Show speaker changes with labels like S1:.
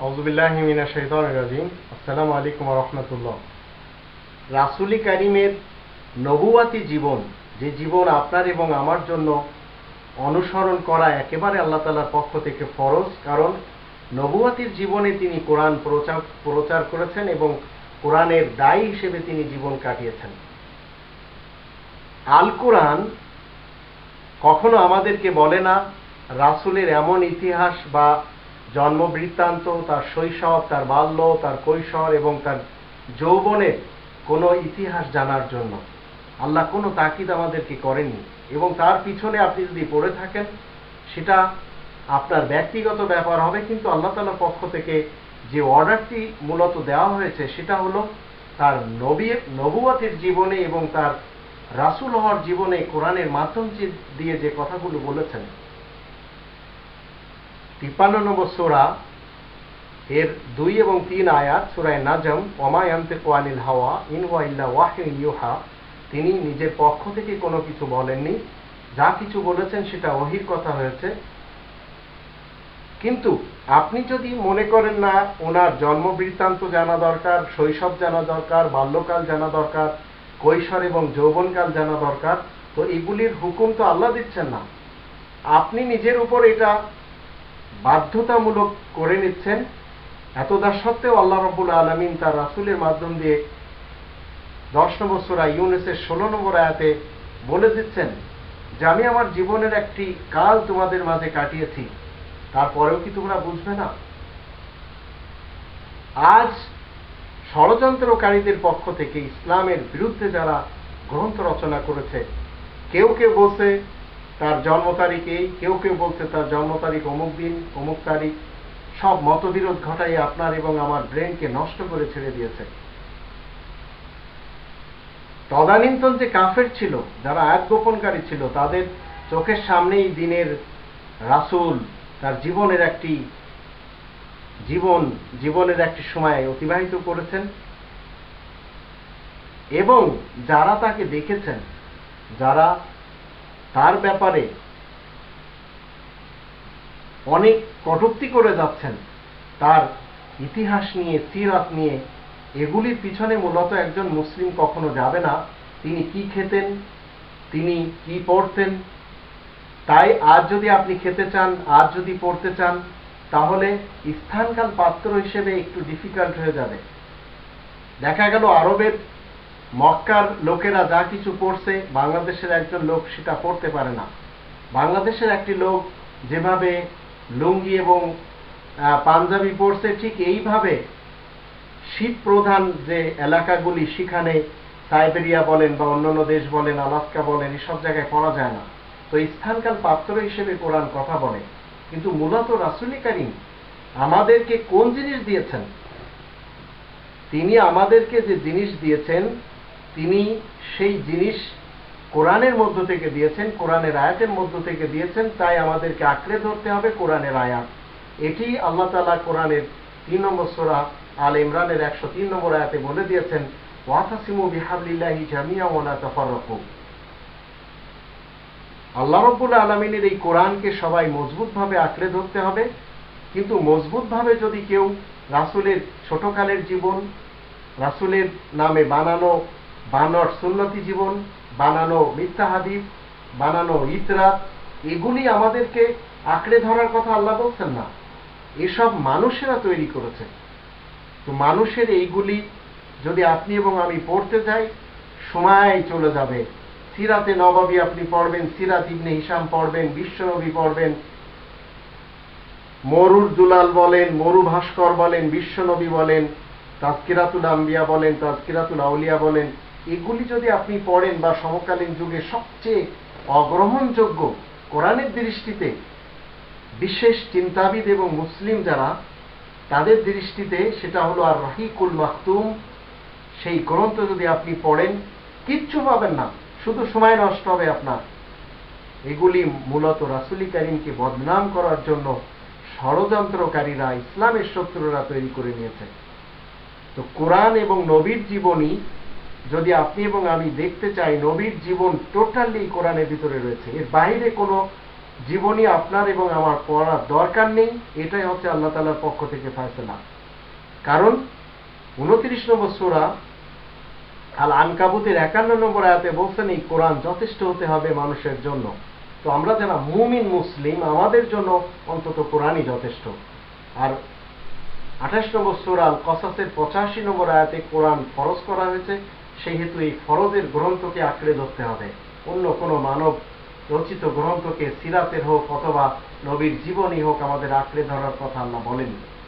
S1: আসসালামু আলাইকুম নবুয়াতি জীবন, যে জীবন আপনার এবং আমার জন্য অনুসরণ করা একেবারে আল্লাহ পক্ষ থেকে ফরজ, কারণ নবুয়াতির জীবনে তিনি কোরআন প্রচার প্রচার করেছেন এবং কোরআনের দায়ী হিসেবে তিনি জীবন কাটিয়েছেন। আল কোরআন কখনো আমাদেরকে বলে না, রাসুলের এমন ইতিহাস বা জন্মবৃত্তান্ত, তার শৈশব, তার বাল্য, তার কৈশোর এবং তার যৌবনের কোনো ইতিহাস জানার জন্য। আল্লাহ কোনো তাকিদ আমাদেরকে করেননি। এবং তার পিছনে আপনি যদি পড়ে থাকেন, সেটা আপনার ব্যক্তিগত ব্যাপার হবে, কিন্তু আল্লাহ তালার পক্ষ থেকে যে অর্ডারটি মূলত দেওয়া হয়েছে, সেটা হলো তার নবী নবুয়াতের জীবনে এবং তার রাসুল হওয়ার জীবনে কোরআনের মাধ্যম দিয়ে যে কথাগুলো বলেছেন তিপ্পান্ন নম্বর সোরা, এর দুই এবং তিন আয়াত, সুরায় নাজম ওমায়ান্তে কোয়ানিল হাওয়া, ইন ওয়াইল্লা ওয়াহিন ইউহা তিনি নিজের পক্ষ থেকে কোনো কিছু বলেননি। যা কিছু বলেছেন সেটা ওহির কথা হয়েছে। কিন্তু আপনি যদি মনে করেন না, ওনার জন্ম বৃত্তান্ত জানা দরকার, শৈশব জানা দরকার, বাল্যকাল জানা দরকার, কৈশোর এবং যৌবনকাল জানা দরকার, তো এগুলির হুকুম তো আল্লাহ দিচ্ছেন না। আপনি নিজের উপর এটা বাধ্যতামূলক করে নিচ্ছেন, এতদা সত্ত্বেও আল্লাহ রবুল আলমিন তার রাসুলের মাধ্যম দিয়ে দশ নম্বর সোরা ইউনেসের ষোলো নম্বর আয়াতে বলে দিচ্ছেন যে, আমি আমার জীবনের একটি কাল তোমাদের মাঝে কাটিয়েছি, তারপরেও কি তোমরা বুঝবে না? আজ ষড়যন্ত্রকারীদের পক্ষ থেকে ইসলামের বিরুদ্ধে যারা গ্রন্থ রচনা করেছে, কেউ কেউ বলছে তার জন্ম তারিখ এই কেউ কেউ বলছে তার জন্ম তারিখ অমুক দিন, অমুক তারিখ। সব মতবিরোধ ঘটাই আপনার এবং আমার ব্রেনকে নষ্ট করে ছেড়ে দিয়েছে। তদানীন্তন যে কাফের ছিল, যারা আয়াত গোপনকারী ছিল, তাদের চোখের সামনেই দিনের রাসূল, তার জীবনের একটি জীবন, জীবনের একটি সময় অতিবাহিত করেছেন। এবং যারা তাকে দেখেছেন, যারা তার ব্যাপারে অনেক কটূক্তি করে যাচ্ছেন। তার ইতিহাস নিয়ে, সিরাত নিয়ে, এগুলির পিছনে মূলত একজন মুসলিম কখনো যাবে না। তিনি কি খেতেন? তিনি কি পড়তেন? তাই আজ যদি আপনি খেতে চান, আজ যদি পড়তে চান, তাহলে স্থানকাল পাত্র হিসেবে একটু ডিফিকাল্ট হয়ে যাবে। দেখা গেল আরবের মক্কার লোকেরা যা কিছু পড়ছে, বাংলাদেশের একজন লোক সেটা পড়তে পারে না। বাংলাদেশের একটি লোক যেভাবে লুঙ্গি এবং পাঞ্জাবি পড়ছে, ঠিক এইভাবে শীত প্রধান যে এলাকাগুলি সেখানে সাইবেরিয়া বলেন বা অন্যান্য দেশ বলেন, আলাস্কা বলেন, এসব জায়গায় পড়া যায় না। তো স্থানকাল পাত্র হিসেবে কোরআন কথা বলে। কিন্তু মূলত রাসুলি কারিম আমাদেরকে কোন জিনিস দিয়েছেন? তিনি আমাদেরকে যে জিনিস দিয়েছেন তিনি সেই জিনিস কোরআনের মধ্য থেকে দিয়েছেন, কোরআনের আয়াতের মধ্য থেকে দিয়েছেন, তাই আমাদেরকে আঁকড়ে ধরতে হবে কোরআনের আয়াত। এটি আল্লাহ তালা কোরআনের তিন নম্বর সোরা আল ইমরানের একশো তিন নম্বর আয়াতে বলে দিয়েছেন, ওয়াতাসিমু বিহাবলিল্লাহি জামিয়া ওয়ালা তাফাররাকু। আল্লাহ রব্বুল আলমিনের এই কোরআনকে সবাই মজবুতভাবে আঁকড়ে ধরতে হবে। কিন্তু মজবুতভাবে যদি কেউ রাসুলের ছোটকালের জীবন, রাসুলের নামে বানানো বানর সুন্নতি জীবন, বানানো মিথ্যা হাদিস, বানানো ইতরাত, এগুলি আমাদেরকে আঁকড়ে ধরার কথা আল্লাহ বলছেন না। এসব মানুষেরা তৈরি করেছে। তো মানুষের এইগুলি যদি আপনি এবং আমি পড়তে যাই, সময় চলে যাবে। সিরাতে নবাবী আপনি পড়বেন, সিরাত ইবনে হিসাম পড়বেন, বিশ্বনবী পড়বেন। মরুর দুলাল বলেন, মরু ভাস্কর বলেন, বিশ্বনবী বলেন, তাজকিরাতুল আম্বিয়া বলেন, তাজকিরাতুল আউলিয়া বলেন এগুলি যদি আপনি পড়েন বা সমকালীন যুগে সবচেয়ে অগ্রহণযোগ্য কোরআনের দৃষ্টিতে, বিশেষ চিন্তাবিদ এবং মুসলিম যারা, তাদের দৃষ্টিতে সেটা হলো আর রহিকুল মাহতুম সেই গ্রন্থ যদি আপনি পড়েন, কিচ্ছু পাবেন না, শুধু সময় নষ্ট হবে আপনার। এগুলি মূলত রাসুলি কারিমকে বদনাম করার জন্য ষড়যন্ত্রকারীরা, ইসলামের শত্রুরা তৈরি করে নিয়েছে। তো কোরআন এবং নবীর জীবনী যদি আপনি এবং আমি দেখতে চাই নবীর জীবন টোটালি কোরআনের ভিতরে রয়েছে, এর বাইরে কোনো জীবনী আপনার এবং আমার পড়ার দরকার নেই, এটাই হচ্ছে আল্লাহ তালার পক্ষ থেকে ফয়সলা। কারণ উনত্রিশ নম্বর সুরা আল আনকাবুতের একান্ন নম্বর আয়াতে বলছেন, এই কোরআন যথেষ্ট হতে হবে মানুষের জন্য। তো আমরা যারা মুমিন, মুসলিম, আমাদের জন্য অন্তত কোরআনই যথেষ্ট। আর আঠাশ নম্বর সুরাল কসাসের পঁচাশি নম্বর আয়াতে কোরআন ফরজ করা হয়েছে সেই হেতু এই ফরজের গ্রন্থকে আঁকড়ে ধরতে হবে। অন্য কোনো মানব রচিত গ্রন্থকে সিরাতের হোক অথবা নবীর জীবনী হোক আমাদের আঁকড়ে ধরার কথা আল্লাহ বলেননি